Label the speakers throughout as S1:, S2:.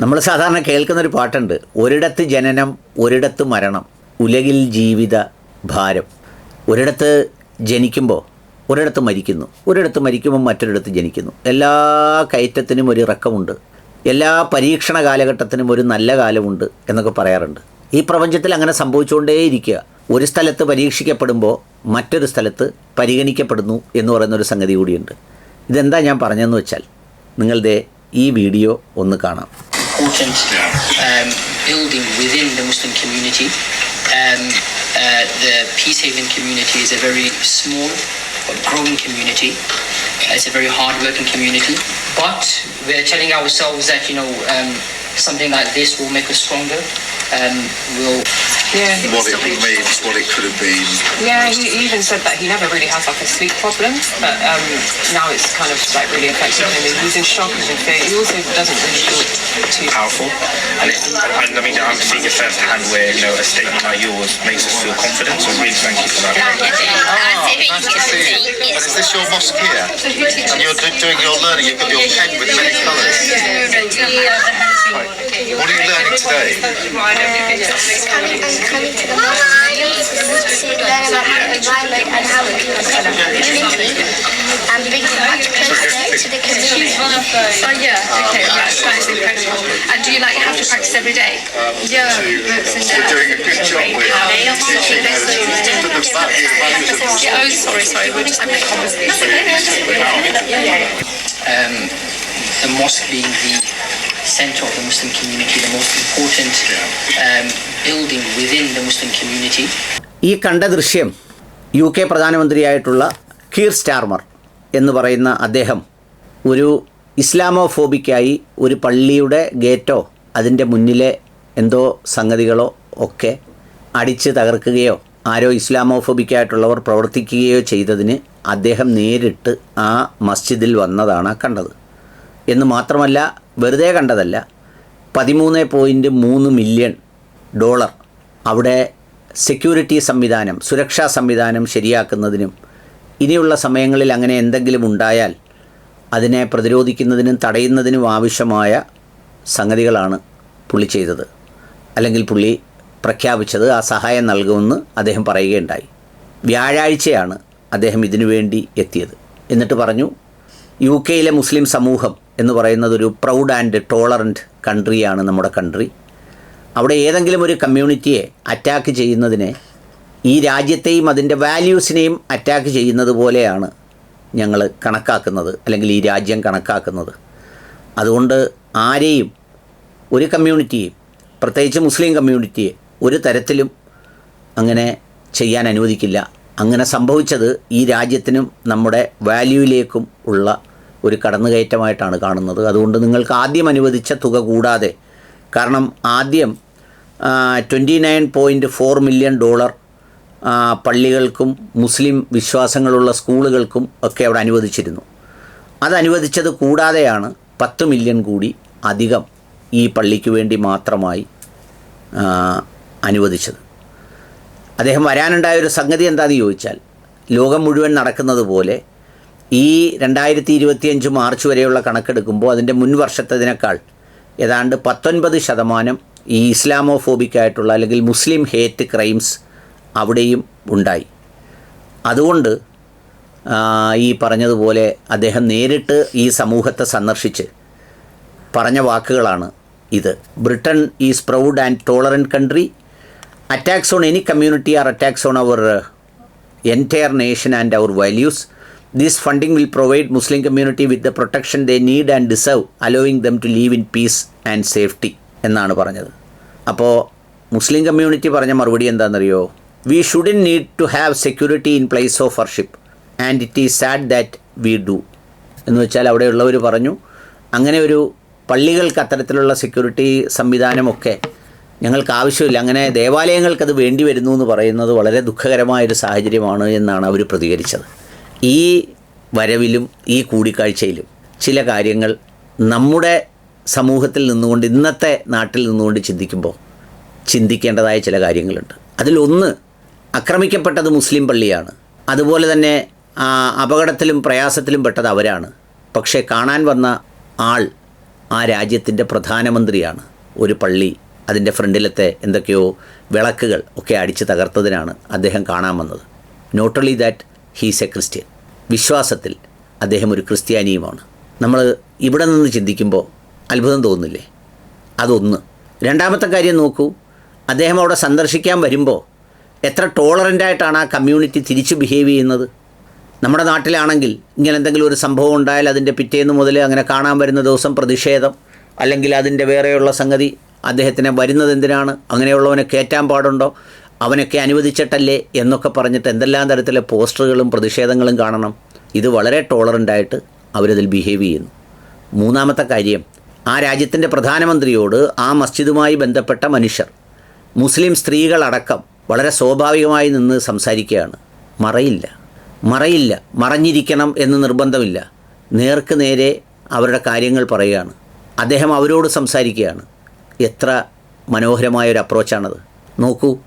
S1: നമ്മൾ സാധാരണ കേൾക്കുന്നൊരു പാട്ടുണ്ട്. ഒരിടത്ത് ജനനം ഒരിടത്ത് മരണം ഉലകിൽ ജീവിത ഭാരം. ഒരിടത്ത് ജനിക്കുമ്പോൾ ഒരിടത്ത് മരിക്കുന്നു. ഒരിടത്ത് മരിക്കുമ്പോൾ മറ്റൊരിടത്ത് ജനിക്കുന്നു. എല്ലാ കയറ്റത്തിനും ഒരു ഇറക്കമുണ്ട്. എല്ലാ പരീക്ഷണ കാലഘട്ടത്തിനും ഒരു നല്ല കാലമുണ്ട് എന്നൊക്കെ പറയാറുണ്ട്. ഈ പ്രപഞ്ചത്തിൽ അങ്ങനെ സംഭവിച്ചുകൊണ്ടേയിരിക്കുക. ഒരു സ്ഥലത്ത് പരീക്ഷിക്കപ്പെടുമ്പോൾ മറ്റൊരു സ്ഥലത്ത് പരിഗണിക്കപ്പെടുന്നു എന്ന് പറയുന്ന ഒരു സംഗതി കൂടിയുണ്ട്. ഇതെന്താ ഞാൻ പറഞ്ഞതെന്ന് വെച്ചാൽ നിങ്ങളുടെ ഈ വീഡിയോ ഒന്ന് കാണാം.
S2: Important um, building within the Muslim community. Um, uh, the Peace Haven community is a very small but growing community. Uh, It's a very hard-working community, but we're telling ourselves that you know um, something like this will make us stronger. Um, will
S3: Yeah, he
S4: what
S3: was
S4: it
S3: still
S4: would mean, what it could have been.
S3: Yeah, he he even said that he never really has like a sleep problem, but um, now it's kind of like really affecting him. He's in shock, he's in fear. He also doesn't really feel too
S5: powerful. And, it, and I mean, I'm seeing it firsthand where, you know, a statement like yours makes us feel confident. So really thank you for that.
S4: Ah, nice to see you. And is this your mosque here? And you're do- doing your learning, you've got your pen with many colours. What are you learning today?
S6: coming, I'm coming to the mosque to learn about the environment and how it can unity and bring much closer to the community.
S7: Oh yeah, okay, right, that is incredible. And do you like have to practice every day? Yeah.
S4: You're doing a good job with teaching how to to the values, values of Muslim.
S7: Oh, sorry, sorry, we're just having a conversation.
S2: um, the mosque being the center of the Muslim community, the most important um, building within the Muslim community.
S1: ഈ കണ്ട ദൃശ്യം U K പ്രധാനമന്ത്രിയായിട്ടുള്ള Keir Starmer എന്ന് പറയുന്ന അദ്ദേഹം ഒരു ഇസ്ലാമോഫോബിക്കായി ഒരു പള്ളിയുടെ ഗേറ്റോ അതിന്റെ മുന്നിലെ എന്തോ സംഗതികളോ ഒക്കെ അടിച്ച് തകർക്കുകയോ ആരോ ഇസ്ലാമോഫോബിക്കായിട്ടുള്ളവർ പ്രവർത്തിക്കുകയോ ചെയ്തതിന് അദ്ദേഹം നേരിട്ട് ആ മസ്ജിദിൽ വന്നതാണ് കണ്ടത് എന്ന് മാത്രമല്ല വെറുതെ കണ്ടതല്ല പതിമൂന്ന് പോയിന്റ് മൂന്ന് മില്യൺ ഡോളർ അവിടെ സെക്യൂരിറ്റി സംവിധാനം സുരക്ഷാ സംവിധാനം ശരിയാക്കുന്നതിനും ഇനിയുള്ള സമയങ്ങളിൽ അങ്ങനെ എന്തെങ്കിലും ഉണ്ടായാൽ അതിനെ പ്രതിരോധിക്കുന്നതിനും തടയുന്നതിനും ആവശ്യമായ സംഗതികളാണ് പുള്ളി ചെയ്തത്. അല്ലെങ്കിൽ പുള്ളി പ്രഖ്യാപിച്ചത് ആ സഹായം നൽകുമെന്ന് അദ്ദേഹം പറയുകയുണ്ടായി. വ്യാഴാഴ്ചയാണ് അദ്ദേഹം ഇതിനു വേണ്ടി എത്തിയത്. എന്നിട്ട് പറഞ്ഞു യു കെയിലെ മുസ്ലിം സമൂഹം എന്ന് പറയുന്നത് ഒരു പ്രൗഡ് ആൻഡ് ടോളറന്റ് കൺട്രിയാണ് നമ്മുടെ കൺട്രി അവിടെ ഏതെങ്കിലും ഒരു കമ്മ്യൂണിറ്റിയെ അറ്റാക്ക് ചെയ്യുന്നതിനെ ഈ രാജ്യത്തെയും അതിന്റെ വാല്യൂസിനെയും അറ്റാക്ക് ചെയ്യുന്നത് പോലെയാണ് ഞങ്ങൾ കണക്കാക്കുന്നത് അല്ലെങ്കിൽ ഈ രാജ്യം കണക്കാക്കുന്നത്. അതുകൊണ്ട് ആരെയും ഒരു കമ്മ്യൂണിറ്റിയെയും പ്രത്യേകിച്ച് മുസ്ലിം കമ്മ്യൂണിറ്റിയെ ഒരു തരത്തിലും അങ്ങനെ ചെയ്യാൻ അനുവദിക്കില്ല. അങ്ങനെ സംഭവിച്ചത് ഈ രാജ്യത്തിനും നമ്മുടെ വാല്യൂയിലേക്കും ഉള്ള ഒരു കടന്നുകയറ്റമായിട്ടാണ് കാണുന്നത്. അതുകൊണ്ട് നിങ്ങൾക്ക് ആദ്യം അനുവദിച്ച തുക കൂടാതെ കാരണം ആദ്യം twenty nine point four million dollar പള്ളികൾക്കും മുസ്ലിം വിശ്വാസങ്ങളുള്ള സ്കൂളുകൾക്കും ഒക്കെ അവിടെ അനുവദിച്ചിരുന്നു. അത് കൂടാതെയാണ് പത്ത് മില്യൺ കൂടി അധികം ഈ പള്ളിക്ക് വേണ്ടി മാത്രമായി അനുവദിച്ചത്. അദ്ദേഹം വരാനുണ്ടായ ഒരു സംഗതി എന്താണെന്ന് ചോദിച്ചാൽ ലോകം മുഴുവൻ നടക്കുന്നത് പോലെ ഈ രണ്ടായിരത്തി ഇരുപത്തിയഞ്ച് മാർച്ച് വരെയുള്ള കണക്കെടുക്കുമ്പോൾ അതിന്റെ മുൻ വർഷത്തതിനേക്കാൾ ഏതാണ്ട് പത്തൊൻപത് ശതമാനം ഈ ഇസ്ലാമോഫോബിക്കായിട്ടുള്ള അല്ലെങ്കിൽ മുസ്ലിം ഹേറ്റ് ക്രൈംസ് അവിടെയും ഉണ്ടായി. അതുകൊണ്ട് ഈ പറഞ്ഞതുപോലെ അദ്ദേഹം നേരിട്ട് ഈ സമൂഹത്തെ സന്ദർശിച്ച് പറഞ്ഞ വാക്കുകളാണ് ഇത്. Britain is proud and tolerant country. Attacks on any community are attacks on our entire nation and our values. This funding will provide Muslim community with the protection they need and deserve allowing them to live in peace and safety എന്നാണ് പറഞ്ഞത്. അപ്പോൾ മുസ്ലിം community പറഞ്ഞ മറുപടി എന്താണെന്നറിയോ? We shouldn't need to have security in place of worship and it is sad that we do എന്ന് വെച്ചാൽ അവിടെയുള്ളവർ പറഞ്ഞു അങ്ങനെ ഒരു പള്ളികൾക്ക് അത്തരത്തിലുള്ള സെക്യൂരിറ്റി സംവിധാനമൊക്കെ ഞങ്ങൾക്ക് ആവശ്യമില്ല. അങ്ങനെ ദേവാലയങ്ങൾക്കത് വേണ്ടി വരുന്നു എന്ന് പറയുന്നത് വളരെ ദുഃഖകരമായൊരു സാഹചര്യമാണ് എന്നാണ് അവർ പ്രതികരിച്ചത്. ഈ വരവിലും ഈ കൂടിക്കാഴ്ചയിലും ചില കാര്യങ്ങൾ നമ്മുടെ സമൂഹത്തിൽ നിന്നുകൊണ്ട് ഇന്നത്തെ നാട്ടിൽ നിന്നുകൊണ്ട് ചിന്തിക്കുമ്പോൾ ചിന്തിക്കേണ്ടതായ ചില കാര്യങ്ങളുണ്ട്. അതിലൊന്ന് ആക്രമിക്കപ്പെട്ടത് മുസ്ലിം പള്ളിയാണ്. അതുപോലെ തന്നെ അപകടത്തിലും പ്രയാസത്തിലും പെട്ടത് അവരാണ്. പക്ഷേ കാണാൻ വന്ന ആൾ ആ രാജ്യത്തിന്റെ പ്രധാനമന്ത്രിയാണ്. ഒരു പള്ളി അതിന്റെ ഫ്രണ്ടിലത്തെ എന്തൊക്കെയോ വിളക്കുകൾ ഒക്കെ അടിച്ച് തകർത്തതിനാണ് അദ്ദേഹം കാണാൻ വന്നത്. Not only that he's a Christian വിശ്വാസത്തിൽ അദ്ദേഹം ഒരു ക്രിസ്ത്യാനിയുമാണ്. നമ്മൾ ഇവിടെ നിന്ന് ചിന്തിക്കുമ്പോൾ അത്ഭുതം തോന്നുന്നില്ലേ? അതൊന്ന്. രണ്ടാമത്തെ കാര്യം നോക്കൂ. അദ്ദേഹം അവിടെ സന്ദർശിക്കാൻ വരുമ്പോൾ എത്ര ടോളറന്റായിട്ടാണ് ആ കമ്മ്യൂണിറ്റി തിരിച്ച് ബിഹേവ് ചെയ്യുന്നത്? നമ്മുടെ നാട്ടിലാണെങ്കിൽ ഇങ്ങനെ എന്തെങ്കിലും ഒരു സംഭവം ഉണ്ടായാൽ അതിന്റെ പിറ്റേന്ന് മുതൽ അങ്ങനെ കാണാൻ വരുന്ന ദിവസം പ്രതിഷേധം അല്ലെങ്കിൽ അതിന്റെ വേറെയുള്ള സംഗതി അദ്ദേഹത്തിനെ വരുന്നത് എന്തിനാണ്? അങ്ങനെയുള്ളവനെ കയറ്റാൻ പാടുണ്ടോ? അവനൊക്കെ അനുവദിച്ചിട്ടല്ലേ എന്നൊക്കെ പറഞ്ഞിട്ട് എന്തെല്ലാം തരത്തിലെ പോസ്റ്ററുകളും പ്രതിഷേധങ്ങളും കാണണം. ഇത് വളരെ ടോളറന്റായിട്ട് അവരതിൽ ബിഹേവ് ചെയ്യുന്നു. മൂന്നാമത്തെ കാര്യം ആ രാജ്യത്തിന്റെ പ്രധാനമന്ത്രിയോട് ആ മസ്ജിദുമായി ബന്ധപ്പെട്ട മനുഷ്യർ മുസ്ലിം സ്ത്രീകളടക്കം വളരെ സ്വാഭാവികമായി നിന്ന് സംസാരിക്കുകയാണ്. മറയില്ല മറയില്ല മറഞ്ഞിരിക്കണം എന്ന് നിർബന്ധമില്ല. നേർക്ക് നേരെ അവരുടെ കാര്യങ്ങൾ പറയുകയാണ്. അദ്ദേഹം അവരോട് സംസാരിക്കുകയാണ്. എത്ര മനോഹരമായ ഒരു അപ്രോച്ചാണത് നോക്കൂ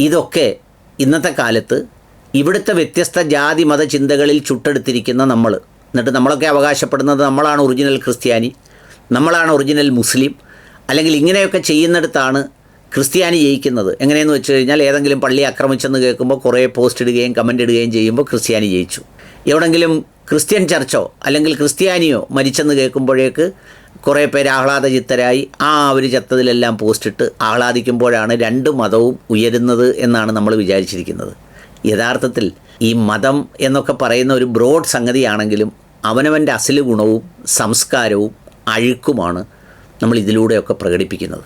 S1: ഇതൊക്കെ ഇന്നത്തെ കാലത്ത് ഇവിടുത്തെ വ്യത്യസ്ത ജാതി മത ചിന്തകളിൽ ചുട്ടെടുത്തിരിക്കുന്ന നമ്മൾ. എന്നിട്ട് നമ്മളൊക്കെ അവകാശപ്പെടുന്നത് നമ്മളാണ് ഒറിജിനൽ ക്രിസ്ത്യാനി നമ്മളാണ് ഒറിജിനൽ മുസ്ലിം അല്ലെങ്കിൽ ഇങ്ങനെയൊക്കെ ചെയ്യുന്നിടത്താണ് ക്രിസ്ത്യാനി ജയിക്കുന്നത്. എങ്ങനെയെന്ന് വെച്ച് കഴിഞ്ഞാൽ ഏതെങ്കിലും പള്ളി ആക്രമിച്ചെന്ന് കേൾക്കുമ്പോൾ കുറേ പോസ്റ്റ് ഇടുകയും കമന്റ് ഇടുകയും ചെയ്യുമ്പോൾ ക്രിസ്ത്യാനി ജയിച്ചു. എവിടെങ്കിലും ക്രിസ്ത്യൻ ചർച്ചോ അല്ലെങ്കിൽ ക്രിസ്ത്യാനിയോ മരിച്ചെന്ന് കേൾക്കുമ്പോഴേക്ക് കുറേ പേര് ആഹ്ലാദചിത്തരായി ആ അവർ ചത്തതിലെല്ലാം പോസ്റ്റിട്ട് ആഹ്ലാദിക്കുമ്പോഴാണ് രണ്ട് മതവും ഉയരുന്നത് എന്നാണ് നമ്മൾ വിചാരിച്ചിരിക്കുന്നത്. യഥാർത്ഥത്തിൽ ഈ മതം എന്നൊക്കെ പറയുന്ന ഒരു ബ്രോഡ് സംഗതിയാണെങ്കിലും അവനവന്റെ അസൽ ഗുണവും സംസ്കാരവും അഴുക്കുമാണ് നമ്മൾ ഇതിലൂടെയൊക്കെ പ്രകടിപ്പിക്കുന്നത്.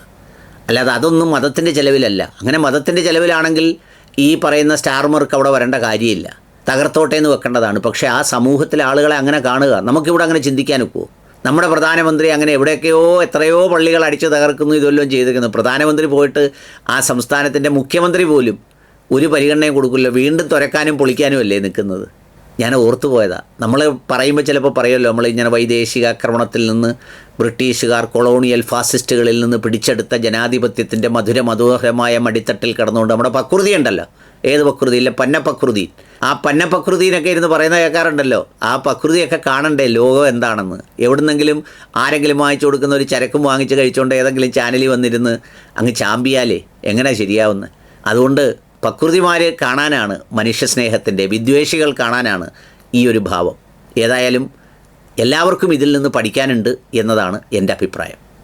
S1: അല്ലാതെ അതൊന്നും മതത്തിന്റെ ചിലവിലല്ല. അങ്ങനെ മതത്തിന്റെ ചിലവിലാണെങ്കിൽ ഈ പറയുന്ന സ്റ്റാർമാർക്ക് അവിടെ വരേണ്ട കാര്യമില്ല. തകർത്തോട്ടേന്ന് വെക്കേണ്ടതാണ്. പക്ഷേ ആ സമൂഹത്തിലെ ആളുകളെ അങ്ങനെ കാണുക. നമുക്കിവിടെ അങ്ങനെ ചിന്തിക്കാൻ ഒക്കുമോ നമ്മുടെ പ്രധാനമന്ത്രി അങ്ങനെ എവിടെയൊക്കെയോ എത്രയോ പള്ളികൾ അടിച്ച് തകർക്കുന്നു ഇതെല്ലാം ചെയ്തിരിക്കുന്നു. പ്രധാനമന്ത്രി പോയിട്ട് ആ സംസ്ഥാനത്തിന്റെ മുഖ്യമന്ത്രി പോലും ഒരു പരിഗണനയും കൊടുക്കില്ല. വീണ്ടും തുരക്കാനും പൊളിക്കാനും അല്ലേ നിൽക്കുന്നത്? ഞാൻ ഓർത്തു പോയതാണ് നമ്മൾ പറയുമ്പോൾ ചിലപ്പോൾ പറയുമല്ലോ നമ്മൾ ഇങ്ങനെ വൈദേശിക ആക്രമണത്തിൽ നിന്ന് ബ്രിട്ടീഷുകാർ കൊളോണിയൽ ഫാസിസ്റ്റുകളിൽ നിന്ന് പിടിച്ചെടുത്ത ജനാധിപത്യത്തിന്റെ മധുര മധുരമായ മടിത്തട്ടിൽ കിടന്നുകൊണ്ട് നമ്മുടെ പക്രുതി ഉണ്ടല്ലോ. ഏത് പക്രുതി? ഇല്ല പന്നപക്രുതി ആ പന്നപ്പക്വതിനൊക്കെ ഇരുന്ന് പറയുന്ന കേൾക്കാറുണ്ടല്ലോ. ആ പക്രുതിയൊക്കെ കാണണ്ടേ? ലോകം എന്താണെന്ന്? എവിടുന്നെങ്കിലും ആരെങ്കിലും വാങ്ങിച്ചു കൊടുക്കുന്ന ഒരു ചരക്കും വാങ്ങിച്ച് കഴിച്ചുകൊണ്ട് ഏതെങ്കിലും ചാനലിൽ വന്നിരുന്ന് അങ്ങ് ചാമ്പിയാലേ? എങ്ങനെ ശരിയാവുന്നത് അതുകൊണ്ട് പക്രുതിമാർ കാണാനാണ് മനുഷ്യസ്നേഹത്തിന്റെ വിദ്വേഷികൾ കാണാനാണ് ഈ ഒരു ഭാവം. ഏതായാലും എല്ലാവർക്കും ഇതിൽ നിന്ന് പഠിക്കാനുണ്ട് എന്നതാണ് എന്റെ അഭിപ്രായം.